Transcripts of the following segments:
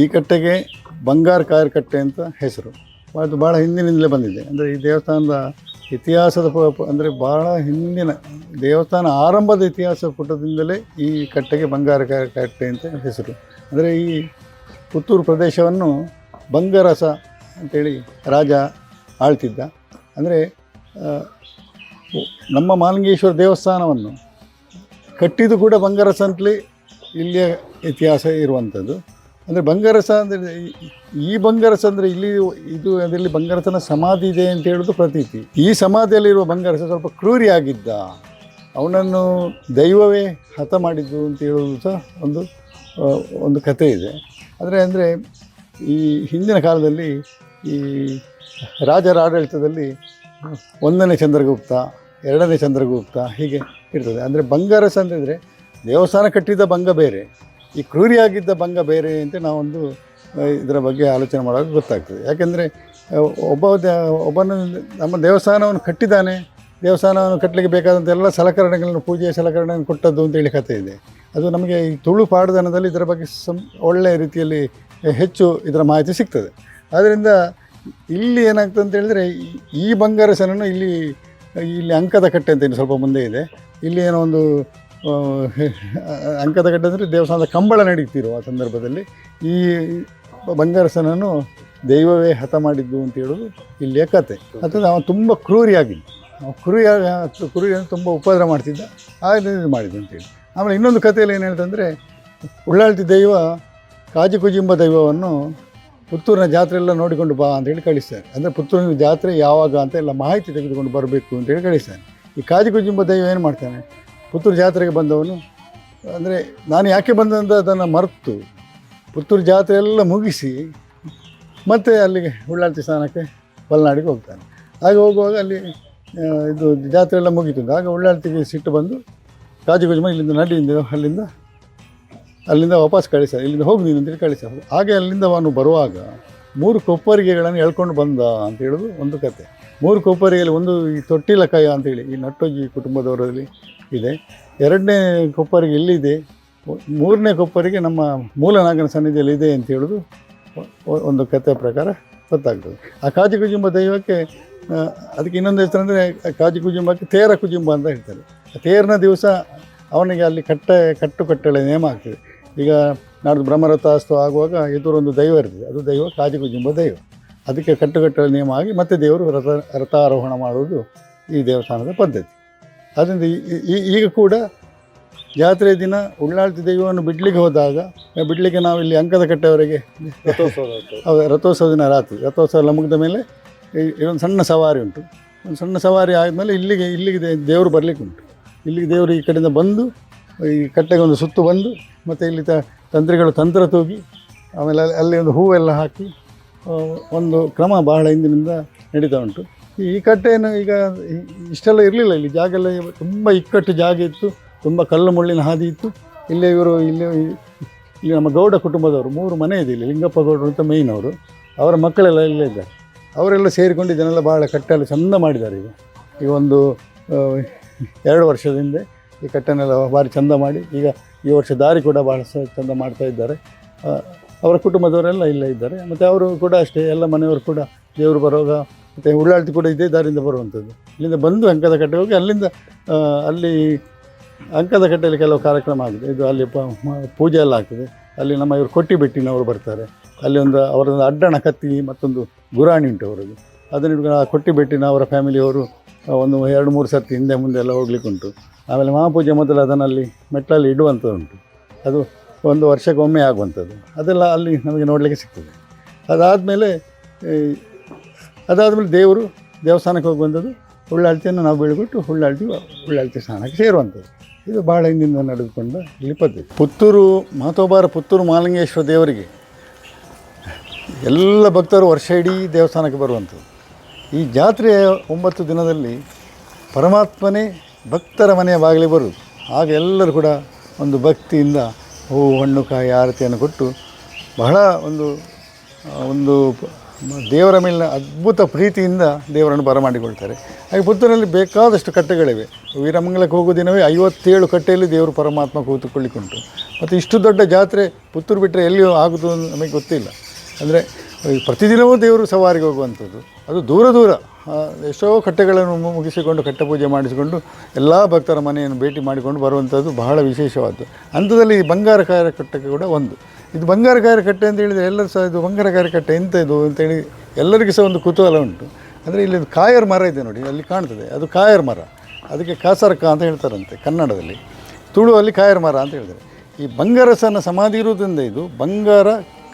ಈ ಕಟ್ಟೆಗೆ ಬಂಗಾರ ಕಾಯರ್ಕಟ್ಟೆ ಅಂತ ಹೆಸರು. ಅದು ಭಾಳ ಹಿಂದಿನಿಂದಲೇ ಬಂದಿದೆ. ಅಂದರೆ ಈ ದೇವಸ್ಥಾನದ ಇತಿಹಾಸದ ಅಂದರೆ ಭಾಳ ಹಿಂದಿನ ದೇವಸ್ಥಾನ ಆರಂಭದ ಇತಿಹಾಸ ಪುಟದಿಂದಲೇ ಈ ಕಟ್ಟೆಗೆ ಬಂಗಾರ ಕಟ್ಟೆ ಅಂತ ಹೆಸರು. ಅಂದರೆ ಈ ಪುತ್ತೂರು ಪ್ರದೇಶವನ್ನು ಬಂಗರಸ ಅಂತೇಳಿ ರಾಜ ಆಳ್ತಿದ್ದ. ಅಂದರೆ ನಮ್ಮ ಮಾಲಿಂಗೇಶ್ವರ ದೇವಸ್ಥಾನವನ್ನು ಕಟ್ಟಿದ್ದು ಕೂಡ ಬಂಗರಸ ಅಂತಲೇ ಇಲ್ಲಿಯ ಇತಿಹಾಸ ಇರುವಂಥದ್ದು. ಅಂದರೆ ಬಂಗಾರಸ ಅಂದರೆ ಈ ಬಂಗಾರಸ ಅಂದರೆ ಇಲ್ಲಿ ಇದು ಅದರಲ್ಲಿ ಬಂಗಾರಸನ ಸಮಾಧಿ ಇದೆ ಅಂತ ಹೇಳೋದು ಪ್ರತೀತಿ. ಈ ಸಮಾಧಿಯಲ್ಲಿರುವ ಬಂಗಾರಸ ಸ್ವಲ್ಪ ಕ್ರೂರಿ ಆಗಿದ್ದ. ಅವನನ್ನು ದೈವವೇ ಹತ ಮಾಡಿದ್ದು ಅಂತ ಹೇಳೋದು ಸಹ ಒಂದು ಒಂದು ಕಥೆ ಇದೆ. ಆದರೆ ಅಂದರೆ ಈ ಹಿಂದಿನ ಕಾಲದಲ್ಲಿ ಈ ರಾಜರ ಆಡಳಿತದಲ್ಲಿ ಒಂದನೇ ಚಂದ್ರಗುಪ್ತ, ಎರಡನೇ ಚಂದ್ರಗುಪ್ತ ಹೀಗೆ ಇರ್ತದೆ. ಅಂದರೆ ಬಂಗಾರಸ ಅಂತಂದರೆ ದೇವಸ್ಥಾನ ಕಟ್ಟಿದ ಭಂಗ ಬೇರೆ. ಈ ಕ್ರೂರಿಯಾಗಿದ್ದ ಭಂಗ ಬೇರೆ ಅಂತ ನಾವೊಂದು ಇದರ ಬಗ್ಗೆ ಆಲೋಚನೆ ಮಾಡೋಕೆ ಗೊತ್ತಾಗ್ತದೆ. ಯಾಕೆಂದರೆ ಒಬ್ಬ ಒಬ್ಬನ ನಮ್ಮ ದೇವಸ್ಥಾನವನ್ನು ಕಟ್ಟಿದ್ದಾನೆ, ದೇವಸ್ಥಾನವನ್ನು ಕಟ್ಟಲಿಕ್ಕೆ ಬೇಕಾದಂಥ ಎಲ್ಲ ಸಲಕರಣೆಗಳನ್ನು, ಪೂಜೆಯ ಸಲಕರಣೆಗಳನ್ನು ಕೊಟ್ಟದ್ದು ಅಂತೇಳಿ ಕಥೆ ಇದೆ. ಅದು ನಮಗೆ ಈ ತುಳು ಪಾಡದನದಲ್ಲಿ ಇದರ ಬಗ್ಗೆ ಸಂ, ಒಳ್ಳೆಯ ರೀತಿಯಲ್ಲಿ ಹೆಚ್ಚು ಇದರ ಮಾಹಿತಿ ಸಿಗ್ತದೆ. ಆದ್ದರಿಂದ ಇಲ್ಲಿ ಏನಾಗ್ತದೆ ಅಂತ ಹೇಳಿದ್ರೆ, ಈ- ಬಂಗಾರಸನನ್ನು ಇಲ್ಲಿ ಇಲ್ಲಿ ಅಂಕದ ಕಟ್ಟೆ ಅಂತ ಸ್ವಲ್ಪ ಮುಂದೆ ಇದೆ. ಇಲ್ಲಿ ಏನೋ ಒಂದು ಆ, ಅಂಕದ ಕಟ್ಟೆ ಅಂದರೆ ದೇವಸ್ಥಾನದ ಕಂಬಳ ನಡೀತಿರುವ ಆ ಸಂದರ್ಭದಲ್ಲಿ ಈ ಬಂಗಾರಸನನ್ನು ದೈವವೇ ಹತ ಮಾಡಿದ್ದು ಅಂತ ಹೇಳೋದು ಇಲ್ಲಿಯ ಕತೆ. ಅಥವಾ ಅವನು ತುಂಬ ಕ್ರೂರಿಯಾಗಿದ್ದ. ಕ್ರೂರಿಯಾಗ ಕ್ರೂರಿಯನ್ನು ತುಂಬ ಉಪದ್ರ ಮಾಡ್ತಿದ್ದ. ಆಗ ಇದು ಮಾಡಿದ್ದು ಅಂತೇಳಿ ಆಮೇಲೆ ಇನ್ನೊಂದು ಕಥೆಯಲ್ಲಿ ಏನು ಹೇಳ್ತಂದರೆ ಉಳ್ಳಾಳ್ತಿ ದೈವ ಕಾಜಿಕುಜಿಂಬ ದೈವವನ್ನು ಪುತ್ತೂರಿನ ಜಾತ್ರೆ ಎಲ್ಲ ನೋಡಿಕೊಂಡು ಬಾ ಅಂತೇಳಿ ಕಳಿಸ್ತಾರೆ. ಅಂದರೆ ಪುತ್ತೂರಿನ ಜಾತ್ರೆ ಯಾವಾಗ ಅಂತ ಎಲ್ಲ ಮಾಹಿತಿ ತೆಗೆದುಕೊಂಡು ಬರಬೇಕು ಅಂತೇಳಿ ಕಳಿಸ್ತಾನೆ ಈ ಕಾಜಿಕುಜಿಂಬ ದೈವ ಏನು ಮಾಡ್ತಾನೆ? ಪುತ್ತೂರು ಜಾತ್ರೆಗೆ ಬಂದವನು. ಅಂದರೆ ನಾನು ಯಾಕೆ ಬಂದಂತ ಅದನ್ನು ಮರೆತು ಪುತ್ತೂರು ಜಾತ್ರೆ ಎಲ್ಲ ಮುಗಿಸಿ ಮತ್ತೆ ಅಲ್ಲಿಗೆ ಉಳ್ಳಾಳ್ತಿ ಸ್ಥಾನಕ್ಕೆ ಬಲ್ನಾಡಿಗೆ ಹೋಗ್ತಾನೆ. ಹಾಗೆ ಹೋಗುವಾಗ ಅಲ್ಲಿ ಇದು ಜಾತ್ರೆ ಎಲ್ಲ ಮುಗೀತು. ಆಗ ಉಳ್ಳಾಳ್ತಿಗೆ ಸಿಟ್ಟು ಬಂದು ಕಾಜುಗುಜ್ಮ ಇಲ್ಲಿಂದ ನಡಿಯಿಂದ ಅಲ್ಲಿಂದ ಅಲ್ಲಿಂದ ವಾಪಸ್ ಕಳಿಸ, ಇಲ್ಲಿಂದ ಹೋಗಿ ನೀನು ಅಂತೇಳಿ ಕಳಿಸ. ಹಾಗೆ ಅಲ್ಲಿಂದ ಅವನು ಬರುವಾಗ ಮೂರು ಕೊಪ್ಪರಿಗೆಗಳನ್ನು ಎಳ್ಕೊಂಡು ಬಂದ ಅಂತ ಹೇಳೋದು ಒಂದು ಕತೆ. ಮೂರು ಕೊಪ್ಪರಿಗೆಯಲ್ಲಿ ಒಂದು ಈ ತೊಟ್ಟಿಲಕಾಯ ಅಂತೇಳಿ ಈ ನಟ್ಟೋಜಿ ಕುಟುಂಬದವರಲ್ಲಿ ಇದೆ. ಎರಡನೇ ಕೊಪ್ಪರಿಗೆ ಇಲ್ಲಿದೆ ಮೂರನೇ ಕೊಪ್ಪರಿಗೆ ನಮ್ಮ ಮೂಲನಾಗನ ಸನ್ನಿಧಿಯಲ್ಲಿ ಇದೆ ಅಂತ ಹೇಳೋದು ಒಂದು ಕಥೆ ಪ್ರಕಾರ ಗೊತ್ತಾಗ್ತದೆ. ಆ ಕಾಜಿ ಕುಜುಂಬ ದೈವಕ್ಕೆ ಅದಕ್ಕೆ ಇನ್ನೊಂದು ಹೆಸರು ಅಂದರೆ ಕಾಜಿ ಕುಜುಂಬಕ್ಕೆ ತೇರ ಕುಜುಂಬ ಅಂತ ಹೇಳ್ತಾರೆ. ತೇರಿನ ದಿವಸ ಅವನಿಗೆ ಅಲ್ಲಿ ಕಟ್ಟೆ ಕಟ್ಟು ಕಟ್ಟಳೆ ನೇಮ ಆಗ್ತದೆ. ಈಗ ನಾಡ್ದು ಬ್ರಹ್ಮರಥಾಸ್ತು ಆಗುವಾಗ ಎದುರೊಂದು ದೈವ ಇರ್ತದೆ. ಅದು ದೈವ, ಕಾಜಿ ಕುಜುಂಬ ದೈವ. ಅದಕ್ಕೆ ಕಟ್ಟುಕಟ್ಟಳೆ ನೇಮ ಆಗಿ ಮತ್ತೆ ದೇವರು ರಥ, ರಥಾರೋಹಣ ಮಾಡುವುದು ಈ ದೇವಸ್ಥಾನದ ಪದ್ಧತಿ. ಈ- ಈಗ ಕೂಡ ಜಾತ್ರೆ ದಿನ ಉಳ್ಳಾಳ್ತಿ ದೈವವನ್ನು ಬಿಡ್ಲಿಕ್ಕೆ ಹೋದಾಗ ಬಿಡಲಿಕ್ಕೆ ನಾವು ಇಲ್ಲಿ ಅಂಕದ ಕಟ್ಟೆಯವರೆಗೆ ಹೌದು ರಥೋತ್ಸವ ದಿನ ರಾತ್ರಿ. ರಥೋತ್ಸವ ಎಲ್ಲ ಮುಗಿದ ಮೇಲೆ ಇದೊಂದು ಸಣ್ಣ ಸವಾರಿ ಉಂಟು. ಒಂದು ಸಣ್ಣ ಸವಾರಿ ಆದಮೇಲೆ ಇಲ್ಲಿಗೆ ಇಲ್ಲಿಗೆ ದೇವರು ಬರಲಿಕ್ಕೆ ಉಂಟು. ಇಲ್ಲಿಗೆ ದೇವರು ಈ ಕಡೆಯಿಂದ ಬಂದು ಈ ಕಟ್ಟೆಗೆ ಒಂದು ಸುತ್ತು ಬಂದು ಮತ್ತು ಇಲ್ಲಿ ತ ತಂತ್ರಿಗಳು ತಂತ್ರ ತೂಗಿ ಆಮೇಲೆ ಅಲ್ಲಿ- ಅಲ್ಲಿ ಒಂದು ಹೂವೆಲ್ಲ ಹಾಕಿ ಒಂದು ಕ್ರಮ ಬಹಳ ಹಿಂದಿನಿಂದ ನಡೀತಾ ಉಂಟು. ಈ ಕಟ್ಟೆಯನ್ನು ಈಗ ಇಷ್ಟೆಲ್ಲ ಇರಲಿಲ್ಲ ಇಲ್ಲಿ. ಜಾಗ ಎಲ್ಲ ತುಂಬ ಇಕ್ಕಟ್ಟು ಜಾಗ ಇತ್ತು, ತುಂಬ ಕಲ್ಲು ಮುಳ್ಳಿನ ಹಾದಿ ಇತ್ತು. ಇಲ್ಲೇ ಇವರು ಇಲ್ಲಿ ಇಲ್ಲಿ ನಮ್ಮ ಗೌಡ ಕುಟುಂಬದವರು, ಮೂರು ಮನೆ ಇದೆ ಇಲ್ಲಿ, ಲಿಂಗಪ್ಪ ಗೌಡರು ಅಂತ ಮೇಯ್ನ್ ಅವರು. ಅವರ ಮಕ್ಕಳೆಲ್ಲ ಇಲ್ಲೇ ಇದ್ದಾರೆ. ಅವರೆಲ್ಲ ಸೇರಿಕೊಂಡು ಇದನ್ನೆಲ್ಲ ಭಾಳ ಕಟ್ಟೆಲ್ಲ ಚೆಂದ ಮಾಡಿದ್ದಾರೆ ಈಗ. ಈಗ ಒಂದು ಎರಡು ವರ್ಷದ ಹಿಂದೆ ಈ ಕಟ್ಟೆನೆಲ್ಲ ಭಾರಿ ಚಂದ ಮಾಡಿ, ಈಗ ಈ ವರ್ಷ ದಾರಿ ಕೂಡ ಭಾಳ ಚಂದ ಚೆಂದ ಮಾಡ್ತಾ ಇದ್ದಾರೆ. ಅವರ ಕುಟುಂಬದವರೆಲ್ಲ ಇಲ್ಲೇ ಇದ್ದಾರೆ. ಮತ್ತು ಅವರು ಕೂಡ ಅಷ್ಟೇ, ಎಲ್ಲ ಮನೆಯವರು ಕೂಡ ದೇವರು ಬರುವಾಗ ಮತ್ತು ಉಳ್ಳಾಳ್ತಿ ಕೂಡ ಇದೇ ದಾರಿಯಿಂದ ಬರುವಂಥದ್ದು. ಇಲ್ಲಿಂದ ಬಂದು ಅಂಕದ ಕಟ್ಟೆ ಹೋಗಿ ಅಲ್ಲಿಂದ ಅಲ್ಲಿ ಅಂಕದ ಕಟ್ಟೆಯಲ್ಲಿ ಕೆಲವು ಕಾರ್ಯಕ್ರಮ ಆಗಿದೆ. ಇದು ಅಲ್ಲಿ ಪ ಪೂಜೆ ಎಲ್ಲ ಆಗ್ತದೆ. ಅಲ್ಲಿ ನಮ್ಮ ಇವರು ಕೊಟ್ಟಿ ಬೆಟ್ಟಿನವರು ಬರ್ತಾರೆ. ಅಲ್ಲಿ ಒಂದು ಅವರೊಂದು ಅಡ್ಡಣ ಕತ್ತಿ ಮತ್ತೊಂದು ಗುರಾಣಿ ಉಂಟು ಅವರದ್ದು ಅದನ್ನು ಹಿಡ್ಕೊಂಡು ಆ ಕೊಟ್ಟಿ ಬೆಟ್ಟಿನ ಅವರ ಫ್ಯಾಮಿಲಿಯವರು ಒಂದು ಎರಡು ಮೂರು ಸರ್ತಿ ಹಿಂದೆ ಮುಂದೆ ಎಲ್ಲ ಹೋಗ್ಲಿಕ್ಕೆ ಉಂಟು. ಆಮೇಲೆ ಮಹಾಪೂಜೆ ಮೊದಲು ಅದನ್ನಲ್ಲಿ ಮೆಟ್ಟಲಲ್ಲಿ ಇಡುವಂಥದ್ದುಂಟು ಅದು ಒಂದು ವರ್ಷಕ್ಕೊಮ್ಮೆ ಆಗುವಂಥದ್ದು. ಅದೆಲ್ಲ ಅಲ್ಲಿ ನಮಗೆ ನೋಡಲಿಕ್ಕೆ ಸಿಗ್ತದೆ. ಅದಾದಮೇಲೆ ಅದಾದಮೇಲೆ ದೇವರು ದೇವಸ್ಥಾನಕ್ಕೆ ಹೋಗಿ ಬಂದದ್ದು ಹುಳ್ಳಾಳ್ತಿಯನ್ನು ನಾವು ಬೀಳ್ಬಿಟ್ಟು ಹುಳ್ಳಾಳ್ತಿ ಹುಳ್ಳಾಳ್ತಿ ಸ್ಥಾನಕ್ಕೆ ಸೇರುವಂಥದ್ದು. ಇದು ಭಾಳ ಹಿಂದಿಂದ ನಡೆದುಕೊಂಡ ಇಲ್ಲಿ ಪದ್ಧತಿ. ಪುತ್ತೂರು ಮಾತೋಬಾರ ಪುತ್ತೂರು ಮಾಲಿಂಗೇಶ್ವರ ದೇವರಿಗೆ ಎಲ್ಲ ಭಕ್ತರು ವರ್ಷ ಇಡೀ ದೇವಸ್ಥಾನಕ್ಕೆ ಬರುವಂಥದ್ದು. ಈ ಜಾತ್ರೆಯ ಒಂಬತ್ತು ದಿನದಲ್ಲಿ ಪರಮಾತ್ಮನೇ ಭಕ್ತರ ಮನೆಯ ಬಾಗಿಲಿಗೆ ಬರುವುದು. ಆಗ ಎಲ್ಲರೂ ಕೂಡ ಒಂದು ಭಕ್ತಿಯಿಂದ ಹೂ, ಹಣ್ಣು, ಕಾಯಿ, ಆರತಿಯನ್ನು ಕೊಟ್ಟು ಬಹಳ ಒಂದು ಒಂದು ದೇವರ ಮೇಲಿನ ಅದ್ಭುತ ಪ್ರೀತಿಯಿಂದ ದೇವರನ್ನು ಬರಮಾಡಿಕೊಳ್ತಾರೆ. ಹಾಗೆ ಪುತ್ತೂರಲ್ಲಿ ಬೇಕಾದಷ್ಟು ಕಟ್ಟೆಗಳಿವೆ. ವೀರಮಂಗಲಕ್ಕೆ ಹೋಗೋ ದಿನವೇ ಐವತ್ತೇಳು ಕಟ್ಟೆಯಲ್ಲಿ ದೇವರು ಪರಮಾತ್ಮ ಕೂತುಕೊಳ್ಳಿಕ್ಕುಂಟು. ಮತ್ತು ಇಷ್ಟು ದೊಡ್ಡ ಜಾತ್ರೆ ಪುತ್ತೂರು ಬಿಟ್ಟರೆ ಎಲ್ಲಿಯೂ ಆಗೋದು ನಮಗೆ ಗೊತ್ತಿಲ್ಲ. ಅಂದರೆ ಪ್ರತಿದಿನವೂ ದೇವರು ಸವಾರಿಗೆ ಹೋಗುವಂಥದ್ದು. ಅದು ದೂರ ದೂರ ಎಷ್ಟೋ ಕಟ್ಟೆಗಳನ್ನು ಮುಗಿಸಿಕೊಂಡು ಕಟ್ಟೆ ಪೂಜೆ ಮಾಡಿಸಿಕೊಂಡು ಎಲ್ಲ ಭಕ್ತರ ಮನೆಯನ್ನು ಭೇಟಿ ಮಾಡಿಕೊಂಡು ಬರುವಂಥದ್ದು ಬಹಳ ವಿಶೇಷವಾದ್ದು. ಅಂಥದ್ದಲ್ಲಿ ಈ ಬಂಗಾರ ಕಾರ್ಯ ಕಟ್ಟೆ ಕೂಡ ಒಂದು. ಇದು ಬಂಗಾರ ಕಾರ್ಯಕಟ್ಟೆ ಕಟ್ಟೆ ಅಂತ ಹೇಳಿದರೆ ಎಲ್ಲರೂ ಸಹ ಇದು ಬಂಗಾರ ಕಟ್ಟೆ, ಎಂತ ಇದು ಅಂತೇಳಿ ಎಲ್ಲರಿಗೂ ಸಹ ಒಂದು ಕುತೂಹಲ ಉಂಟು. ಅಂದರೆ ಇಲ್ಲಿ ಕಾಯರ್ ಮರ ಇದೆ ನೋಡಿ, ಅಲ್ಲಿ ಕಾಣ್ತದೆ. ಅದು ಕಾಯರ್ ಮರ. ಅದಕ್ಕೆ ಕಾಸರಕ ಅಂತ ಹೇಳ್ತಾರಂತೆ ಕನ್ನಡದಲ್ಲಿ. ತುಳುವಲ್ಲಿ ಕಾಯರ್ ಮರ ಅಂತ ಹೇಳ್ತಾರೆ. ಈ ಬಂಗಾರಸನ ಸಮಾಧಿ ಇರುವುದರಿಂದ ಇದು ಬಂಗಾರ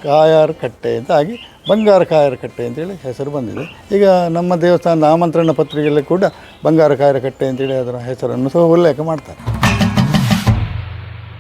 ಕಾಯಾರ ಕಟ್ಟೆ ಅಂತ ಆಗಿ ಬಂಗಾರ ಕಾಯರ ಕಟ್ಟೆ ಅಂತೇಳಿ ಹೆಸರು ಬಂದಿದೆ. ಈಗ ನಮ್ಮ ದೇವಸ್ಥಾನದ ಆಮಂತ್ರಣ ಪತ್ರಿಕೆಯಲ್ಲಿ ಕೂಡ ಬಂಗಾರ ಕಾಯರ ಕಟ್ಟೆ ಅಂತೇಳಿ ಅದರ ಹೆಸರನ್ನು ಸಹ ಉಲ್ಲೇಖ ಮಾಡ್ತಾರೆ.